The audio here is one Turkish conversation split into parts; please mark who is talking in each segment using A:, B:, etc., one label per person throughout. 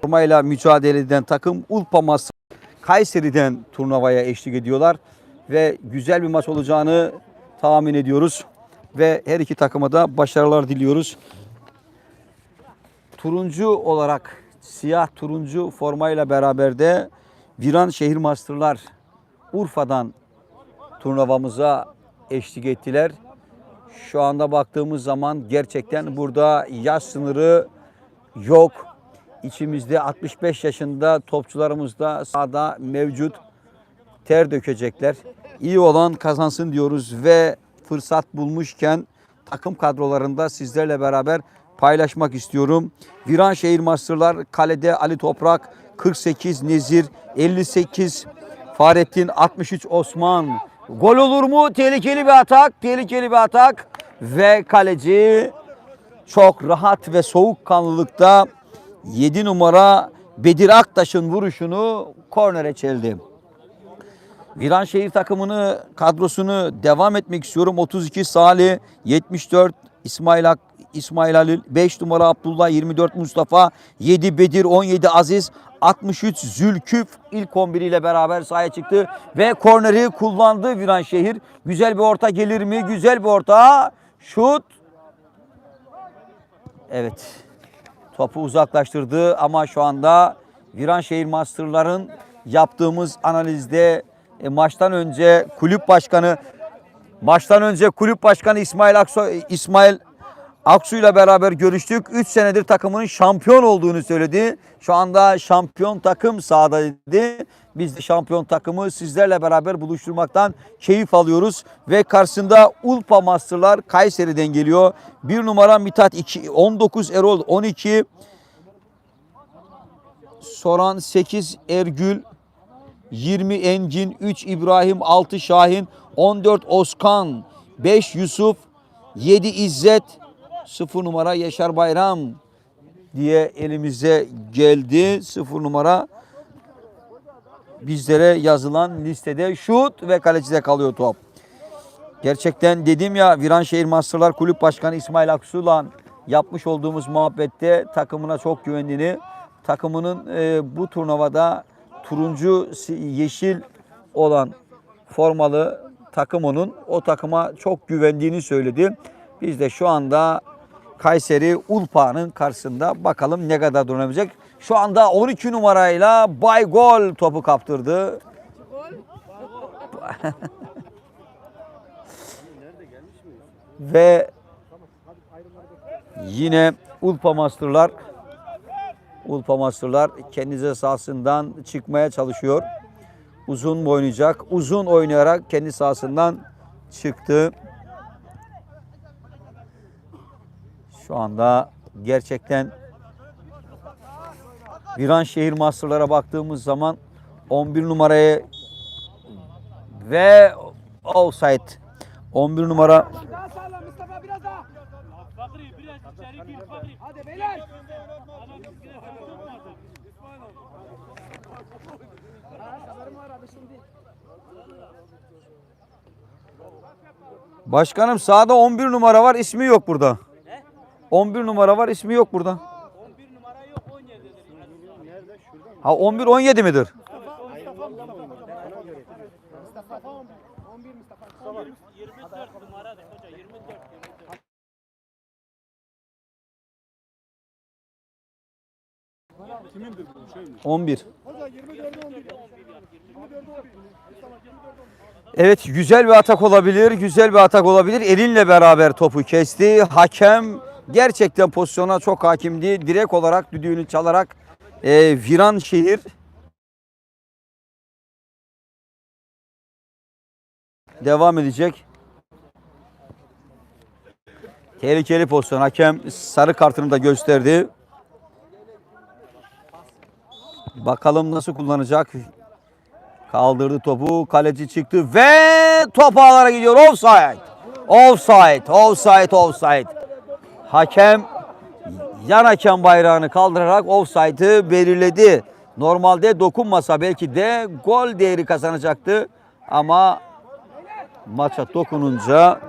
A: Formayla mücadele eden takım Ulpa Mas Kayseri'den turnuvaya eşlik ediyorlar ve güzel bir maç olacağını tahmin ediyoruz ve her iki takıma da başarılar diliyoruz. Turuncu olarak siyah turuncu formayla beraber de Viran Şehir Masterlar Urfa'dan turnuvamıza eşlik ettiler. Şu anda baktığımız zaman gerçekten burada yaş sınırı yok. İçimizde 65 yaşında topçularımız da sahada mevcut. Ter dökecekler. İyi olan kazansın diyoruz ve fırsat bulmuşken takım kadrolarında sizlerle beraber paylaşmak istiyorum. Viranşehir Masterlar kalede Ali Toprak 48 Nezir 58 Fahrettin 63 Osman. Gol olur mu? Tehlikeli bir atak. Tehlikeli bir atak. Ve kaleci çok rahat ve soğukkanlılıkta 7 numara Bedir Aktaş'ın vuruşunu kornere çeldi. Viranşehir takımını kadrosunu devam etmek istiyorum. 32 Salih, 74 İsmail Ak, İsmail Halil, 5 numara Abdullah, 24 Mustafa, 7 Bedir, 17 Aziz, 63 Zülküf ilk 11 ile beraber sahaya çıktı ve korneri kullandı Viranşehir. Güzel bir orta gelir mi? Güzel bir orta. Şut. Evet. Topu uzaklaştırdı ama şu anda Viranşehir Master'ların yaptığımız analizde e, maçtan önce kulüp başkanı maçtan önce kulüp başkanı İsmail Aksu İsmail Aksu ile beraber görüştük. 3 senedir takımının şampiyon olduğunu söyledi. Şu anda şampiyon takım sahada dedi. Biz de şampiyon takımı sizlerle beraber buluşturmaktan keyif alıyoruz. Ve karşısında Ulpa Masterlar Kayseri'den geliyor. 1 numara Mithat 2, 19 Erol 12 Soran 8 Ergül 20 Engin, 3 İbrahim, 6 Şahin, 14 Oskan, 5 Yusuf, 7 İzzet, 0 numara Yaşar Bayram diye elimize geldi. 0 numara bizlere yazılan listede şut ve kalecide kalıyor top. Gerçekten dedim ya Viranşehir Masterlar Kulüp Başkanı İsmail Aksu'la yapmış olduğumuz muhabbette takımına çok güvendiğini, takımının e, bu turnuvada turuncu yeşil olan formalı takım onun o takıma çok güvendiğini söyledi. Biz de şu anda Kayseri Ulpa'nın karşısında bakalım ne kadar durabilecek. Şu anda 12 numarayla Bay Gol topu kaptırdı. Ve yine Ulpa Masterlar Ulpa Masterlar kendi sahasından çıkmaya çalışıyor. Uzun oynayacak? Uzun oynayarak kendi sahasından çıktı. Şu anda gerçekten Viranşehir Masterlara baktığımız zaman 11 numaraya ve offside 11 numara. Başkanım sağda 11 numara var ismi yok burada. 11 numara var ismi yok burada.
B: 11 numara yok 17'dir.
A: Ha 11 17 midir?
B: 24 numaradır hoca 24 24.
C: Kimindir bu şey mi?
A: 11. Evet güzel bir atak olabilir. Güzel bir atak olabilir. Elinle beraber topu kesti. Hakem gerçekten pozisyona çok hakimdi. Direkt olarak düdüğünü çalarak e, Viran şehir devam edecek. Tehlikeli pozisyon. Hakem sarı kartını da gösterdi. Bakalım nasıl kullanacak. Kaldırdı topu. Kaleci çıktı ve top ağlara gidiyor. Offside. Offside. Offside. Offside. Hakem yan hakem bayrağını kaldırarak offside'ı belirledi. Normalde dokunmasa belki de gol değeri kazanacaktı. Ama maça dokununca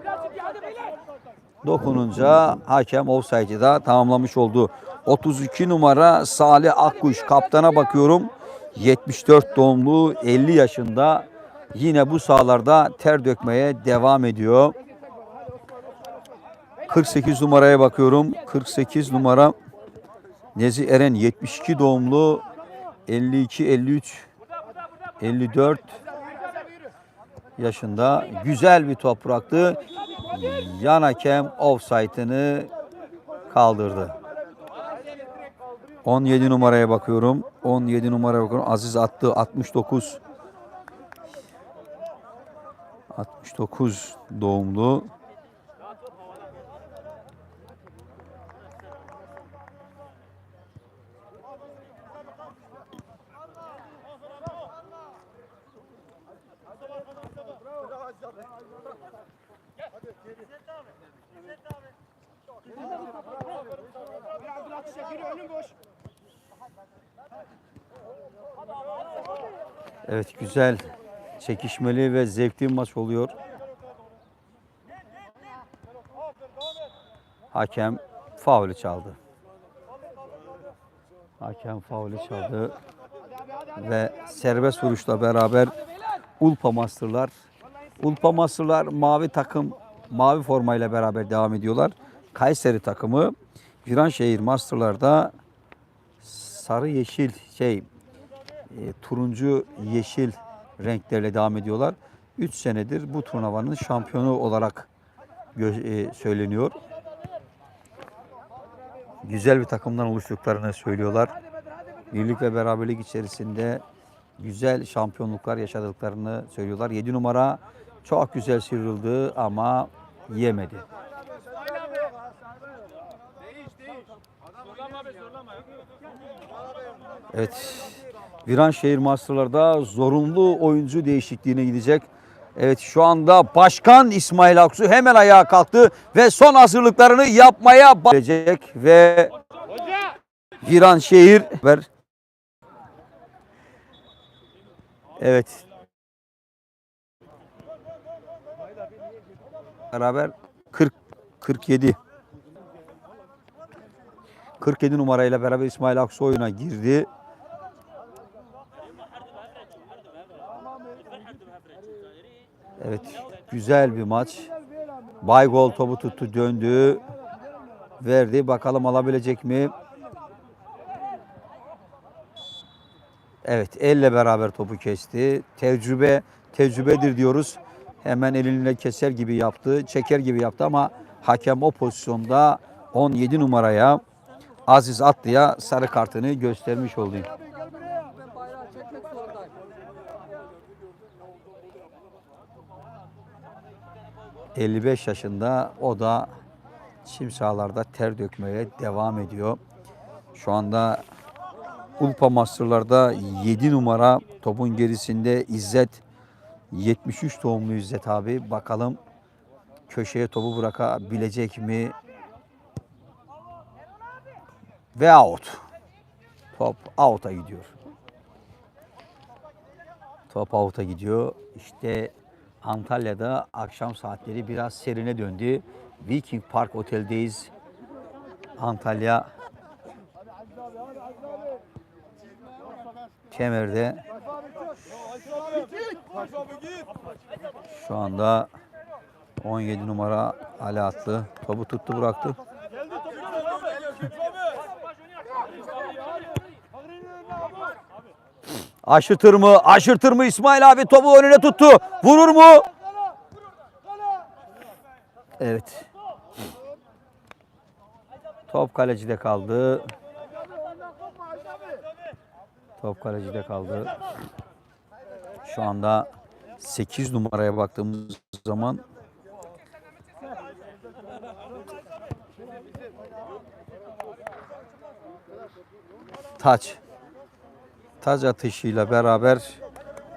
A: dokununca hakem offside'ı da tamamlamış oldu. 32 numara Salih Akkuş kaptana bakıyorum. 74 doğumlu 50 yaşında yine bu sahalarda ter dökmeye devam ediyor. 48 numaraya bakıyorum. 48 numara Nezi Eren 72 doğumlu 52 53 54 yaşında güzel bir top bıraktı. Yan hakem offside'ını kaldırdı. 17 numaraya bakıyorum. 17 numaraya bakıyorum. Aziz attı 69. 69 doğumlu. Evet güzel, çekişmeli ve zevkli bir maç oluyor. Hakem faulü çaldı. Hakem faulü çaldı ve serbest vuruşla beraber Ulpa Master'lar Ulpa Master'lar mavi takım mavi formayla beraber devam ediyorlar. Kayseri takımı Viranşehir Master'larda sarı yeşil şey e, turuncu yeşil renklerle devam ediyorlar. 3 senedir bu turnuvanın şampiyonu olarak e, söyleniyor. Güzel bir takımdan oluştuklarını söylüyorlar. Birlik ve beraberlik içerisinde güzel şampiyonluklar yaşadıklarını söylüyorlar. 7 numara çok güzel sıyrıldı ama yemedi. Evet. Viranşehir Master'larda zorunlu oyuncu değişikliğine gidecek. Evet şu anda Başkan İsmail Aksu hemen ayağa kalktı ve son hazırlıklarını yapmaya başlayacak ve Viranşehir ver. Evet. Beraber 40 47 47 numarayla beraber İsmail Aksu oyuna girdi. Evet, güzel bir maç. Baygol topu tuttu, döndü. Verdi. Bakalım alabilecek mi? Evet, elle beraber topu kesti. Tecrübe, tecrübedir diyoruz. Hemen elinle keser gibi yaptı, çeker gibi yaptı ama hakem o pozisyonda 17 numaraya Aziz Atlı'ya sarı kartını göstermiş oldu. 55 yaşında o da çim sahalarda ter dökmeye devam ediyor. Şu anda Ulpa Master'larda 7 numara topun gerisinde İzzet 73 doğumlu İzzet abi. Bakalım köşeye topu bırakabilecek mi? Ve out. Top out'a gidiyor. Top out'a gidiyor. İşte Antalya'da akşam saatleri biraz serine döndü. Viking Park Otel'deyiz. Antalya Kemer'de şu anda 17 numara Ali Atlı topu tuttu bıraktı. Aşırtır mı? Aşırtır mı İsmail abi topu önüne tuttu. Vurur mu? Evet. Top kalecide kaldı. Top kalecide kaldı. Şu anda 8 numaraya baktığımız zaman taç. Taç atışıyla beraber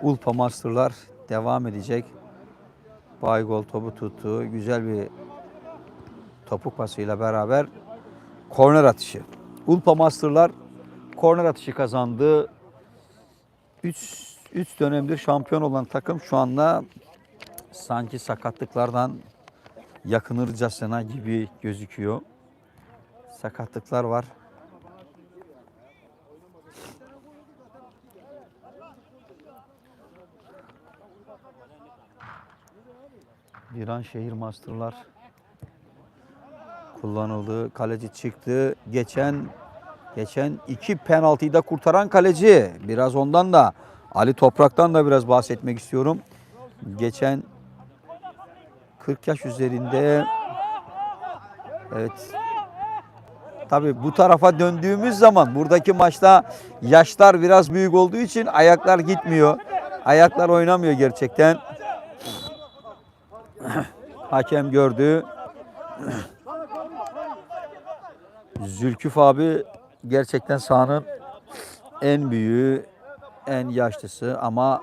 A: Ulpa Master'lar devam edecek. Baygol topu tuttu. Güzel bir topuk pasıyla beraber korner atışı. Ulpa Master'lar korner atışı kazandı. 3 3 dönemdir şampiyon olan takım şu anda sanki sakatlıklardan yakınırcasına gibi gözüküyor. Sakatlıklar var. Viran Şehir Masterlar kullanıldı. Kaleci çıktı. Geçen geçen iki penaltıyı da kurtaran kaleci. Biraz ondan da Ali Toprak'tan da biraz bahsetmek istiyorum. Geçen 40 yaş üzerinde evet Tabii bu tarafa döndüğümüz zaman buradaki maçta yaşlar biraz büyük olduğu için ayaklar gitmiyor. Ayaklar oynamıyor gerçekten. Hakem gördü. Zülküf abi gerçekten sahanın en büyüğü, en yaşlısı ama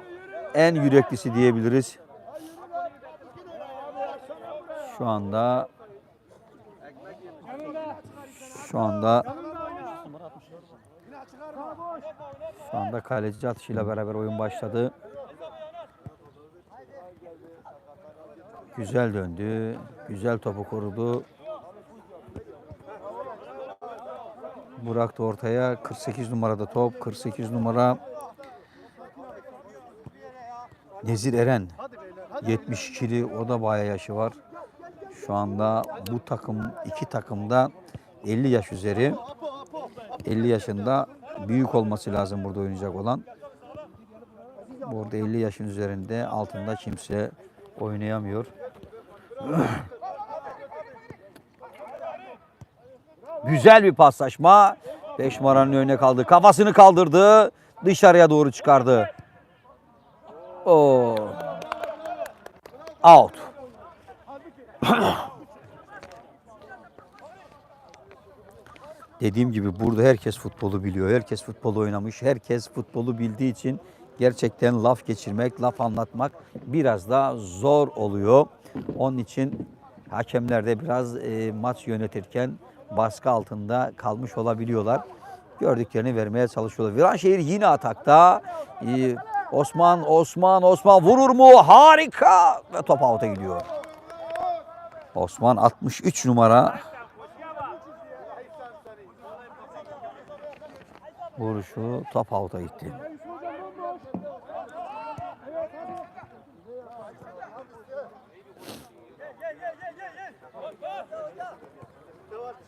A: en yüreklisi diyebiliriz. Şu anda şu anda şu anda kaleci atışıyla beraber oyun başladı. Güzel döndü. Güzel topu korudu. Bıraktı ortaya. 48 numarada top. 48 numara Nezir Eren. 72'li o da bayağı yaşı var. Şu anda bu takım iki takımda 50 yaş üzeri. 50 yaşında büyük olması lazım burada oynayacak olan. Burada 50 yaşın üzerinde altında kimse oynayamıyor. Güzel bir paslaşma. 5 numaranın önüne kaldı. Kafasını kaldırdı. Dışarıya doğru çıkardı. Oo. Out. Dediğim gibi burada herkes futbolu biliyor. Herkes futbolu oynamış. Herkes futbolu bildiği için gerçekten laf geçirmek, laf anlatmak biraz da zor oluyor. Onun için hakemler de biraz e, maç yönetirken baskı altında kalmış olabiliyorlar. Gördüklerini vermeye çalışıyorlar. Viranşehir yine atakta. E, Osman, Osman, Osman vurur mu? Harika! Ve top out'a gidiyor. Osman 63 numara. Vuruşu top out'a gitti.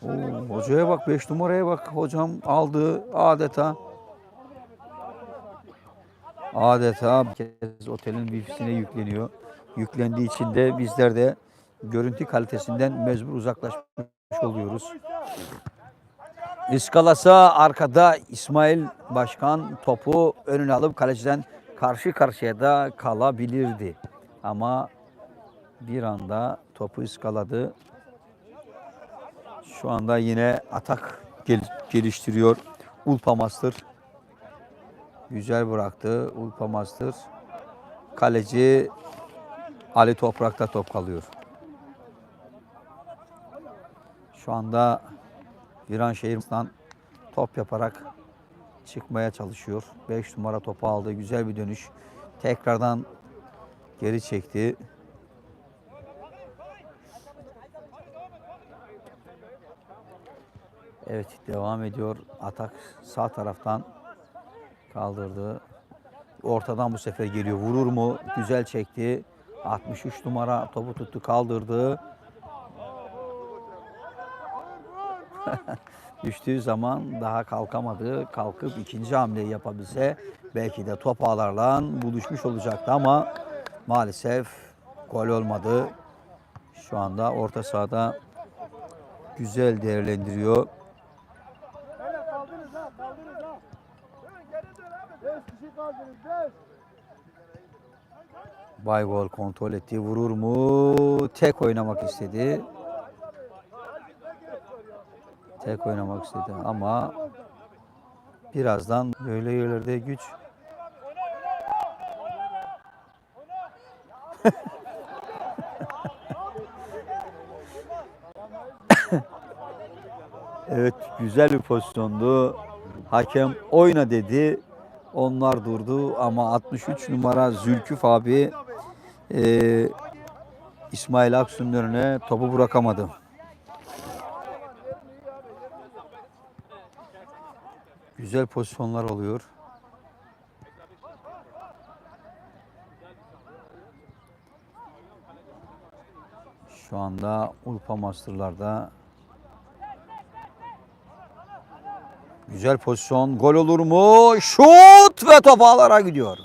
A: Oo, hocaya bak 5 numaraya bak hocam aldı adeta. Adeta bir kez otelin wifi'sine yükleniyor. Yüklendiği için de bizler de görüntü kalitesinden mecbur uzaklaşmış oluyoruz. İskalasa arkada İsmail Başkan topu önüne alıp kaleciden karşı karşıya da kalabilirdi. Ama bir anda topu iskaladı. Şu anda yine atak gel- geliştiriyor Ulpa Master. Güzel bıraktı Ulpa Master. Kaleci Ali Toprak'ta top kalıyor. Şu anda Viranşehir'den top yaparak çıkmaya çalışıyor. 5 numara topu aldı. Güzel bir dönüş. Tekrardan geri çekti. Evet devam ediyor. Atak sağ taraftan kaldırdı. Ortadan bu sefer geliyor. Vurur mu? Güzel çekti. 63 numara topu tuttu kaldırdı. Düştüğü zaman daha kalkamadı. Kalkıp ikinci hamleyi yapabilse belki de top ağlarla buluşmuş olacaktı ama maalesef gol olmadı. Şu anda orta sahada güzel değerlendiriyor. Baygol kontrol etti. Vurur mu? Tek oynamak istedi. Tek oynamak istedi ama birazdan böyle yerlerde güç Evet güzel bir pozisyondu. Hakem oyna dedi. Onlar durdu ama 63 numara Zülküf abi e, İsmail Aksu'nun önüne topu bırakamadı. Güzel pozisyonlar oluyor. Şu anda Ulpa Master'larda Güzel pozisyon. Gol olur mu? Şut ve top ağlara gidiyor.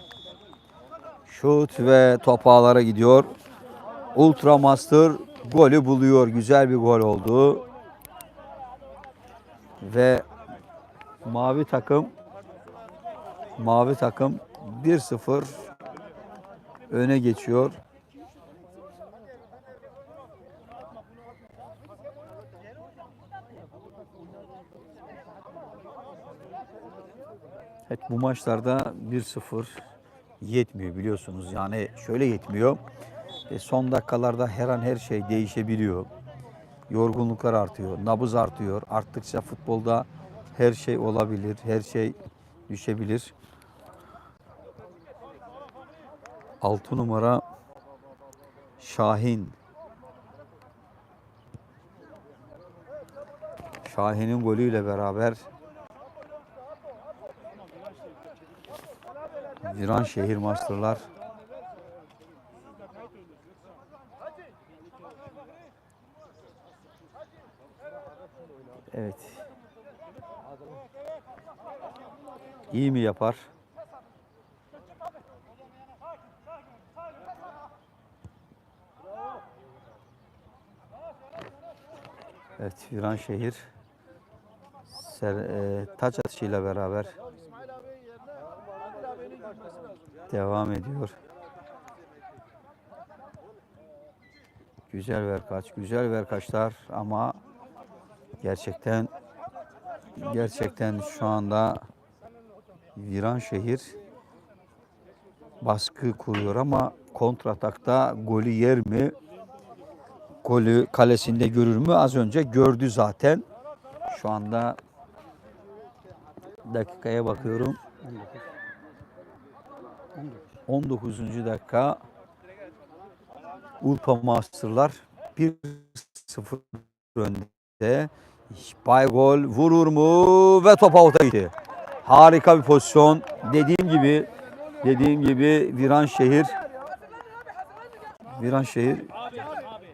A: Şut ve top ağlara gidiyor. Ultra Master golü buluyor. Güzel bir gol oldu. Ve mavi takım mavi takım 1-0 öne geçiyor. Evet bu maçlarda 1-0 yetmiyor biliyorsunuz. Yani şöyle yetmiyor. E, son dakikalarda her an her şey değişebiliyor. Yorgunluklar artıyor, nabız artıyor. Arttıkça futbolda her şey olabilir, her şey düşebilir. 6 numara Şahin. Şahin'in golüyle beraber Viranşehir Masterlar Evet. İyi mi yapar? Evet, Viranşehir ser, e, taç atışıyla beraber
D: İsmail abi yerine Adil abinin gitmesi lazım.
A: Devam ediyor. Güzel verkaç, güzel verkaçlar ama gerçekten gerçekten şu anda Viranşehir baskı kuruyor ama kontratakta golü yer mi? Golü kalesinde görür mü? Az önce gördü zaten. Şu anda dakikaya bakıyorum. 19. dakika Ulpa Master'lar 1-0 önde. Bay gol vurur mu ve top out'a gitti. Harika bir pozisyon. Dediğim gibi dediğim gibi Viranşehir
B: Abi abi.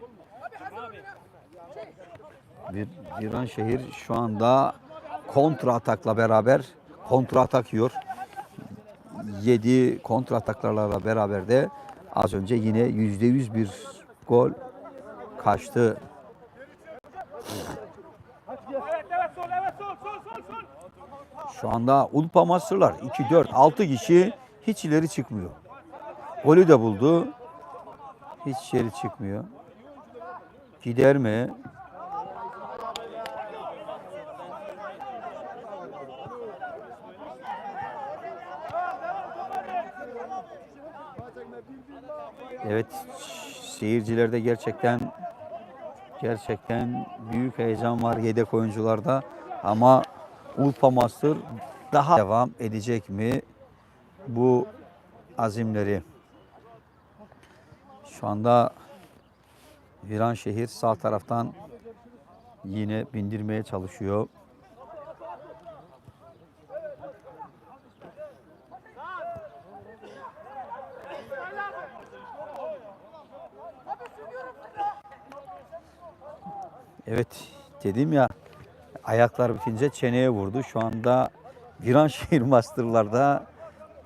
B: Abi.
A: Bir Viranşehir şu anda kontra atakla beraber kontra atak yiyor. 7 kontra ataklarla beraber de az önce yine %100 bir gol kaçtı. Şu anda Ulpa Masterlar 2 4 6 kişi hiç ileri çıkmıyor. Golü de buldu. Hiç ileri çıkmıyor. Gider mi? Evet seyircilerde gerçekten gerçekten büyük heyecan var yedek oyuncularda ama Ulpa Master daha devam edecek mi bu azimleri? Şu anda Viranşehir sağ taraftan yine bindirmeye çalışıyor. Evet dedim ya ayaklar bitince çeneye vurdu. Şu anda Viranşehir Master'larda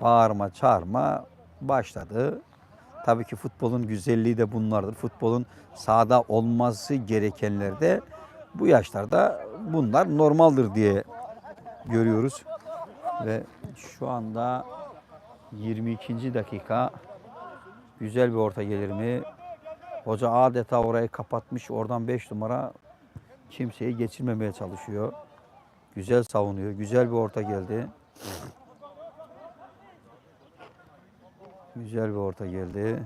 A: bağırma çağırma başladı. Tabii ki futbolun güzelliği de bunlardır. Futbolun sahada olması gerekenler de bu yaşlarda bunlar normaldir diye görüyoruz. Ve şu anda 22. dakika güzel bir orta gelir mi? Hoca adeta orayı kapatmış. Oradan 5 numara kimseyi geçirmemeye çalışıyor. Güzel savunuyor. Güzel bir orta geldi. Güzel bir orta geldi.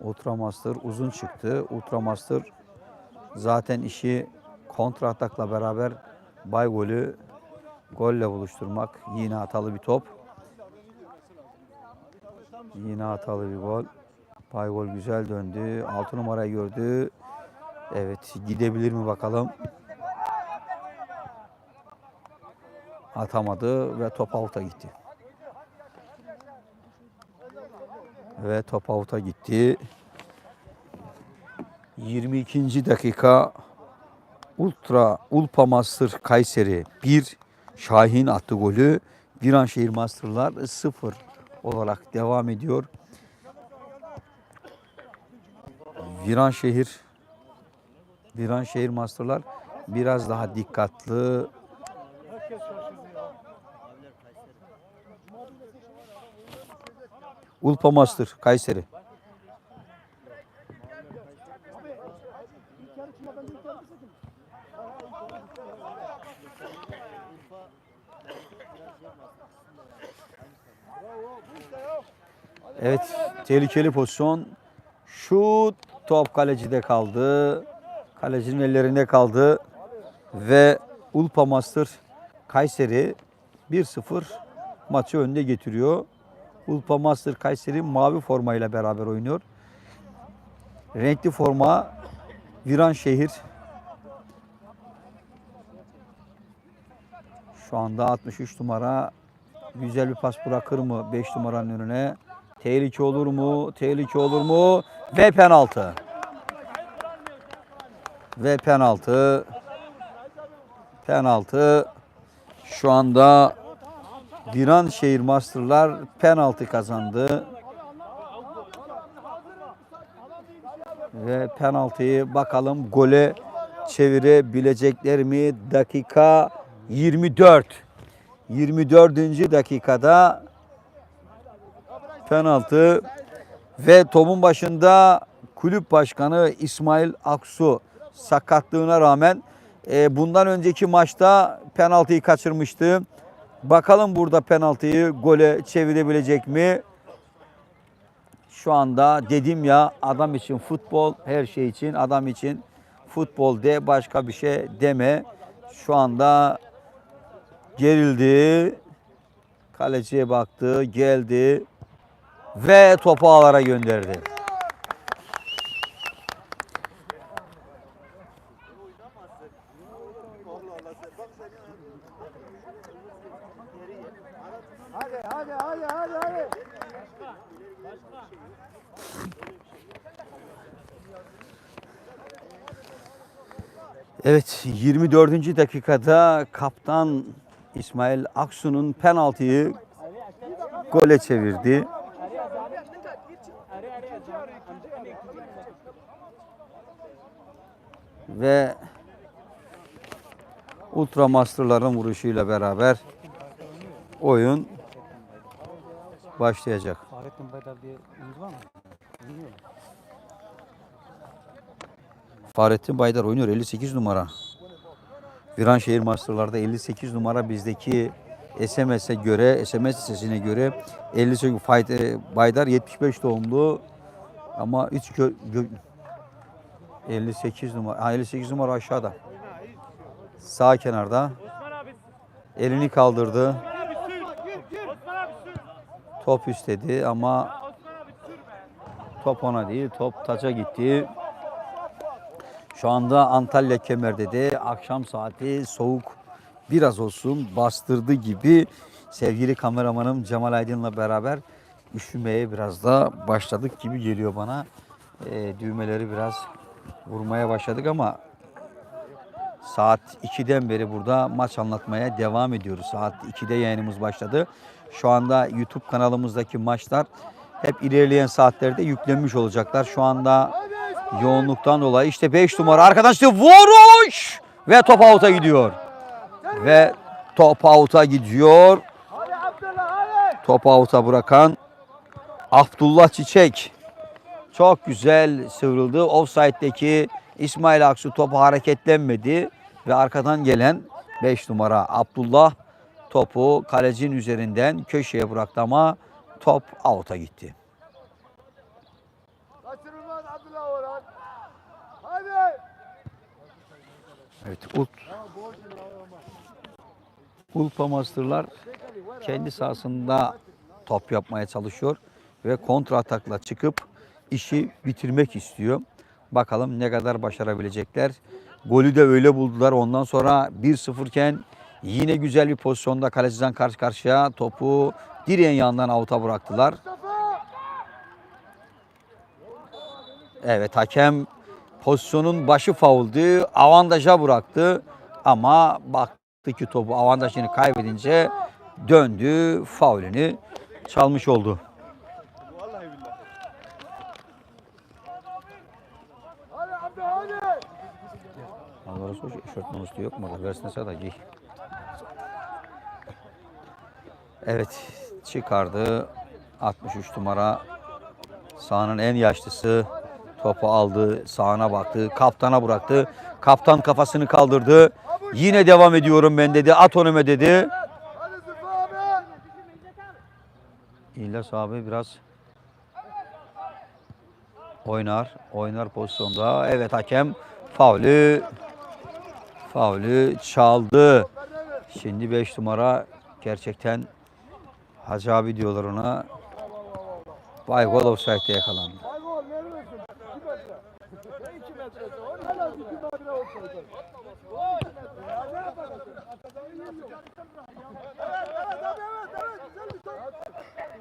A: Ultramaster uzun çıktı. Ultramaster zaten işi kontra atakla beraber bay golü golle buluşturmak. Yine hatalı bir top. Yine hatalı bir gol. Bay gol güzel döndü. 6 numarayı gördü. Evet gidebilir mi bakalım. Atamadı ve top out'a gitti. Ve top out'a gitti. 22. dakika Ultra Ulpa Master Kayseri 1 Şahin attı golü. Viranşehir Masterlar 0 olarak devam ediyor. Viranşehir Viranşehir Masterlar biraz daha dikkatli. Ulpa Master Kayseri. Evet tehlikeli pozisyon. Şut top kalecide kaldı. Kalecinin ellerinde kaldı. Ve Ulpa Master Kayseri 1-0 maçı önde getiriyor. Ulpa Master Kayseri mavi formayla beraber oynuyor. Renkli forma Viranşehir. Şu anda 63 numara güzel bir pas bırakır mı 5 numaranın önüne? Tehlike olur mu? Tehlike olur mu? Ve penaltı. Ve penaltı. Penaltı. Şu anda Viranşehir Masterlar penaltı kazandı. Ve penaltıyı bakalım gole çevirebilecekler mi? Dakika 24. 24. dakikada penaltı ve topun başında kulüp başkanı İsmail Aksu sakatlığına rağmen e, bundan önceki maçta penaltıyı kaçırmıştı. Bakalım burada penaltıyı gole çevirebilecek mi? Şu anda dedim ya adam için futbol her şey için adam için futbol de başka bir şey deme. Şu anda gerildi. Kaleciye baktı, geldi ve topu ağlara gönderdi. Evet 24. dakikada kaptan İsmail Aksu'nun penaltıyı gole çevirdi. Ve Ultramaster'ların vuruşuyla beraber oyun başlayacak.
E: Fahrettin Baydar diye var mı? Bilmiyorum.
A: Fahrettin Baydar oynuyor 58 numara. Viranşehir Master'larda 58 numara bizdeki SMS'e göre, SMS sesine göre 58 Fahrettin Baydar 75 doğumlu ama 3 gö, gö- 58 numara. Ha, 58 numara aşağıda. Sağ kenarda. Elini kaldırdı. Top istedi ama top ona değil, top taça gitti. Şu anda Antalya Kemer'de de akşam saati soğuk biraz olsun bastırdı gibi sevgili kameramanım Cemal Aydın'la beraber üşümeye biraz da başladık gibi geliyor bana. Ee, düğmeleri biraz vurmaya başladık ama saat 2'den beri burada maç anlatmaya devam ediyoruz. Saat 2'de yayınımız başladı. Şu anda YouTube kanalımızdaki maçlar hep ilerleyen saatlerde yüklenmiş olacaklar. Şu anda yoğunluktan dolayı işte 5 numara arkadaşlar vuruş ve top out'a gidiyor. Ve top out'a gidiyor. Top out'a bırakan Abdullah Çiçek. Çok güzel sıvrıldı. Offside'deki İsmail Aksu topu hareketlenmedi ve arkadan gelen 5 numara Abdullah topu kalecinin üzerinden köşeye bıraktı ama top out'a gitti. Evet, Ult Ulpa Master'lar kendi sahasında top yapmaya çalışıyor ve kontra atakla çıkıp işi bitirmek istiyor. Bakalım ne kadar başarabilecekler. Golü de öyle buldular. Ondan sonra 1-0 iken yine güzel bir pozisyonda kaleciden karşı karşıya topu direğin yanından avuta bıraktılar. Evet hakem Pozisyonun başı fauldü. Avantaja bıraktı. Ama baktı ki topu avantajını kaybedince döndü. Faulünü çalmış oldu. Allah razı olsun. Eşortman üstü yok mu? Versene da giy. Evet. Çıkardı. 63 numara. Sahanın en yaşlısı. Topu aldı. Sahana baktı. Kaptana bıraktı. Kaptan kafasını kaldırdı. Yine devam ediyorum ben dedi. At önüme dedi. İlyas abi biraz oynar. Oynar pozisyonda. Evet hakem faulü faulü çaldı. Şimdi 5 numara gerçekten Hacı abi diyorlar ona. Vay gol offside'de yakalandı.
D: Ay gol neredesin? 2 metre. Ne 2 metresi? O en az 2 metre olsaydı. Ya ne yapacaksın? Evet evet abi evet evet güzel bir top.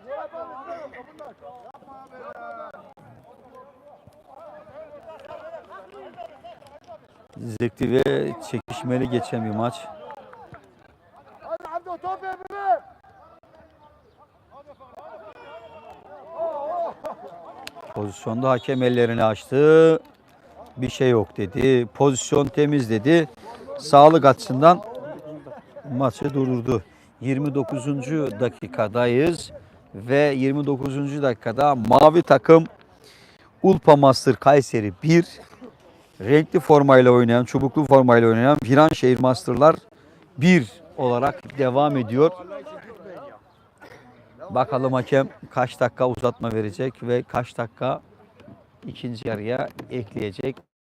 D: Yapma abi, kapının aç. Yapma abi
A: Zevkli ve çekişmeli geçen bir maç. Pozisyonda hakem ellerini açtı. Bir şey yok dedi. Pozisyon temiz dedi. Sağlık açısından maçı durdurdu. 29. dakikadayız ve 29. dakikada mavi takım Ulpa Master Kayseri 1 renkli formayla oynayan, çubuklu formayla oynayan Viranşehir Master'lar 1 olarak devam ediyor. Bakalım hakem kaç dakika uzatma verecek ve kaç dakika ikinci yarıya ekleyecek.